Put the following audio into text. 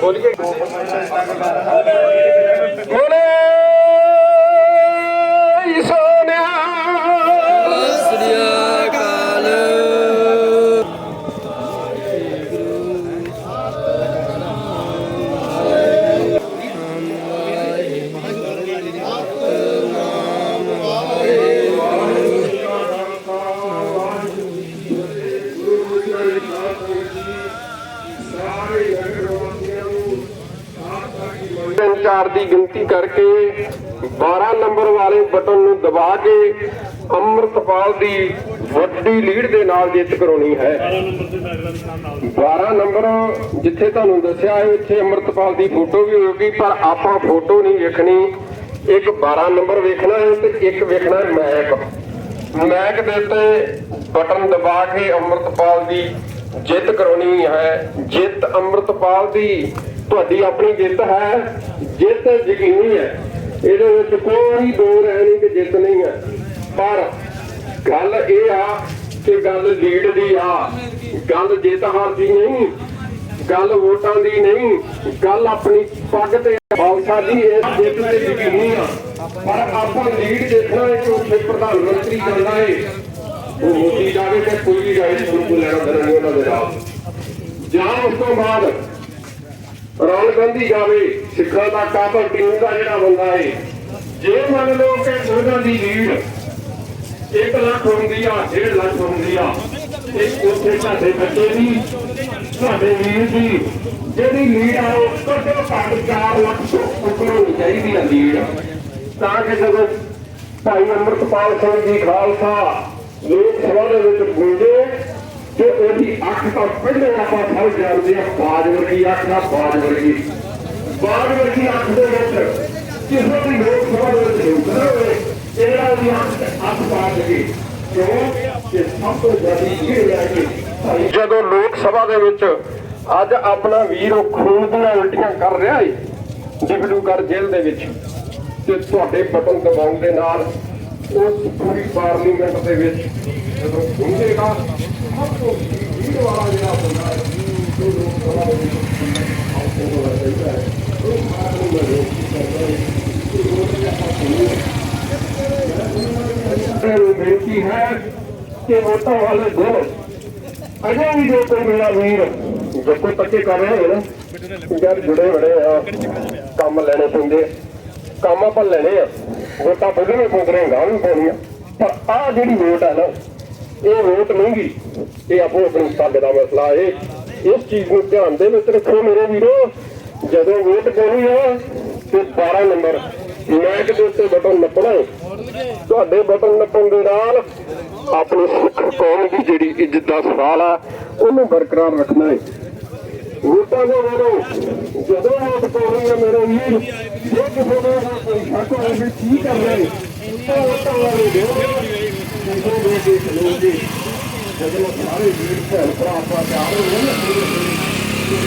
ਬੋਲੀਏ। ਬੋਲੇ। 4 ਦੀ ਗਿਣਤੀ ਕਰਕੇ 12 ਨੰਬਰ ਵਾਲੇ ਬਟਨ ਨੂੰ ਦਬਾ ਕੇ ਅੰਮ੍ਰਿਤਪਾਲ ਦੀ ਵੱਡੀ ਲੀਡ ਦੇ ਨਾਲ ਜਿੱਤ ਕਰਾਉਣੀ ਹੈ। 12 ਨੰਬਰ ਜਿੱਥੇ ਤੁਹਾਨੂੰ ਦੱਸਿਆ ਹੈ, ਉੱਥੇ ਅੰਮ੍ਰਿਤਪਾਲ ਦੀ ਫੋਟੋ ਵੀ ਹੋਊਗੀ ਪਰ ਆਪਾਂ ਫੋਟੋ ਨਹੀਂ ਵੇਖਣੀ। ਇੱਕ 12 ਨੰਬਰ ਵੇਖਣਾ ਹੈ ਤੇ ਇੱਕ ਵੇਖਣਾ ਮੈਕ। ਮੈਕ ਦੇ ਉੱਤੇ ਬਟਨ ਦਬਾ ਕੇ ਅੰਮ੍ਰਿਤਪਾਲ ਦੀ ਜਿੱਤ ਕਰਾਉਣੀ ਹੈ। ਜਿੱਤ ਅੰਮ੍ਰਿਤਪਾਲ ਦੀ ਤੁਹਾਡੀ ਆਪਣੀ ਜਿੱਤ ਹੈ। ਜਿੱਤ ਯਕੀਨੀ ਹੈ। ਇਹਦੇ ਵਿੱਚ ਕੋਈ ਦੋ ਰਹਿ ਨਹੀਂ ਕਿ ਜਿੱਤ ਨਹੀਂ ਹੈ। ਪਰ ਗੱਲ ਇਹ ਆ ਕਿ ਗੱਲ ਲੀਡ ਦੀ ਆ। ਗੱਲ ਜਿੱਤ ਹਾਰ ਦੀ ਨਹੀਂ। ਗੱਲ ਵੋਟਾਂ ਦੀ ਨਹੀਂ। ਗੱਲ ਆਪਣੀ ਪੱਗ ਤੇ ਖਾਲਸਾ ਦੀ ਇਸ ਜਿੱਤ ਤੇ ਯਕੀਨੀ ਆ। ਪਰ ਆਪਾਂ ਲੀਡ ਦੇਖਣਾ ਹੈ ਕਿ ਉੱਥੇ ਪ੍ਰਧਾਨ ਮੰਤਰੀ ਜਾਂਦਾ ਹੈ। ਉਹ ਮੋਦੀ ਜਾਵੇ ਤੇ ਕੋਈ ਵੀ ਜਾਵੇ ਬਿਲਕੁਲ ਲੈਣਾ ਦੇਣਾ ਨਹੀਂ ਉਹਨਾਂ ਦੇ ਨਾਲ। ਜਾਂ ਉਸ ਤੋਂ ਬਾਅਦ ਰਾਹੁਲ ਗਾਂਧੀ ਜਾਵੇ, ਸਿੱਖਾਂ ਦਾ ਕਾਬਲ ਟੀਮ ਦਾ ਜਿਹੜਾ ਬੰਦਾ ਹੈ ਜੇ ਮੰਨ ਲਓ ਕਿ ਉਹਨਾਂ ਦੀ ਲੀਡ 1 ਲੱਖ ਹੁੰਦੀ ਆ 1.5 ਲੱਖ ਹੁੰਦੀ ਆ, ਤੇ ਉੱਥੇ ਤੁਹਾਡੇ ਬੱਚੇ ਦੀ, ਤੁਹਾਡੇ ਵੀਰ ਦੀ ਜਿਹੜੀ ਲੀਡ ਆ, ਉਹ ਘੱਟੋ ਘੱਟ 4 ਲੱਖ ਤੋਂ ਉੱਪਰ ਹੋਣੀ ਚਾਹੀਦੀ ਆ ਲੀਡ ਤਾਂ ਕਿ ਜਦੋਂ ਭਾਈ ਅੰਮ੍ਰਿਤਪਾਲ ਸਿੰਘ ਜੀ ਖਾਲਸਾ ਲੋਕ ਸਭਾ ਦੇ ਵਿੱਚ ਗੂੰਜੇ ਤੇ ਉਹਦੀ ਅੱਖ ਤਾਂ ਪਹਿਲੇ ਆਪਾਂ ਸਭ ਜਾਣਦੇ ਆ ਬਾਜ ਵਰਗੀ ਅੱਖ ਦਾ ਬਾਜ ਵਰਗੀ। ਬਾਜ ਵਰਗੀ ਅੱਖ ਦੇ ਵਿੱਚ ਕਿਸੇ ਦੀ ਲੋਕ ਸਭਾ ਦੇ ਵਿੱਚ ਹਿੰਸਾ ਹੋਵੇ, ਇਹਨਾਂ ਦੀ ਅੱਖ ਅੱਖ ਬਾਜ ਗਈ ਕਿਉਂ? ਕਿ ਸਭ ਤੋਂ ਜ਼ਿਆਦਾ ਇਹ ਹੈ ਕਿ ਜਦੋਂ ਲੋਕ ਸਭਾ ਦੇ ਵਿੱਚ ਅੱਜ ਆਪਣਾ ਵੀਰ ਉਹ ਖੂਨ ਦੀਆਂ ਉਲਟੀਆਂ ਕਰ ਰਿਹਾ ਏ ਡਿਬਲੂਗੜ ਜੇਲ੍ਹ ਦੇ ਵਿੱਚ, ਤੇ ਤੁਹਾਡੇ ਬਟਨ ਦਬਾਉਣ ਦੇ ਨਾਲ ਉਸ ਪੂਰੀ ਪਾਰਲੀਮੈਂਟ ਦੇ ਵਿੱਚ ਜਦੋਂ ਪਹੁੰਚੇਗਾ ਸਭ ਤੋਂ ਵੀਰ ਵਾਲਾ ਜਿਹੜਾ ਬੰਦਾ ਹੈ, ਉਹ ਲੋਕ ਸਭਾ ਦੇ ਵਿੱਚ ਆਪਣੇ ਕੋਲ ਰਹਿੰਦਾ ਹੈ। ਉਹ ਮਾਰਨ ਦਾ ਰੋਕ ਕਰਦਾ ਹੈ। ਕਿ ਲੋਕ ਦੇ ਆਪਾਂ ਨੂੰ ਬੇਨਤੀ ਹੈ ਕਿ ਵੋਟਾਂ ਵਾਲੇ ਦਿਨ ਅਜੇ ਵੀ ਜੋ ਕੋਈ ਮੇਰਾ ਵੀਰ ਜੱਪੋ ਤੱਕੇ ਕਰ ਰਹੇ ਹੈ ਨਾ ਯਾਰ ਜੁੜੇ ਬੜੇ ਆ, ਕੰਮ ਲੈਣੇ ਪੈਂਦੇ ਕੰਮ ਆਪਾਂ ਲੈਣੇ ਆ। ਵੋਟਾਂ ਬਦਲਣੇ ਪੁੰਦਰੇ ਗਾਂ ਪਾਉਣੀਆਂ ਪਰ ਆਹ ਜਿਹੜੀ ਵੋਟ ਹੈ ਨਾ, ਇਹ ਵੋਟ ਨਹੀਂਗੀ ਇਹ ਆਪੋ ਆਪਣੀ ਪੱਗ ਦਾ ਮਸਲਾ ਹੈ ਇਸ ਚੀਜ਼ ਨੂੰ ਧਿਆਨ ਦੇ ਵਿੱਚ ਰੱਖੋ ਮੇਰੇ ਵੀਰੋ। ਜਦੋਂ ਵੋਟ ਪਾਉਣੀ ਆ, ਤੇ 12 ਨੰਬਰ ਮੈਕ ਦੇ ਉੱਤੇ ਬਟਨ ਨੱਪਣਾ ਹੈ ਤੁਹਾਡੇ ਬਟਨ ਨੱਪਣ ਦੇ ਨਾਲ ਆਪਣੀ ਸਿੱਖ ਕੌਮ ਦੀ ਜਿਹੜੀ ਇੱਜ਼ਤ ਦਾ ਸਵਾਲ ਆ, ਉਹਨੂੰ ਬਰਕਰਾਰ ਰੱਖਣਾ ਹੈ ਵੋਟਾਂ ਦੇ ਵੇਲੇ ਜਦੋਂ ਵੋਟ ਪਾਉਣੀ ਹੈ ਮੇਰੇ ਵੀਰ ਜੇ ਕਿਸੇ ਦੇ ਨਾਲ ਕੋਈ ਸ਼ੱਕ ਹੋਵੇ ਵੀ ਕੀ ਕਰ ਰਹੇ ਤਾਂ ਵੋਟਾਂ ਵਾਲੇ ਦਿਓ ਕਿਸੇ ਦੇ ਕੇ ਚਲੋ ਜੀ ਜਦੋਂ ਸਾਰੇ ਵੀਰ ਭੈਣ ਭਰਾ ਆਪਾਂ ਜਾ ਰਹੇ ਨੇ ਨਾ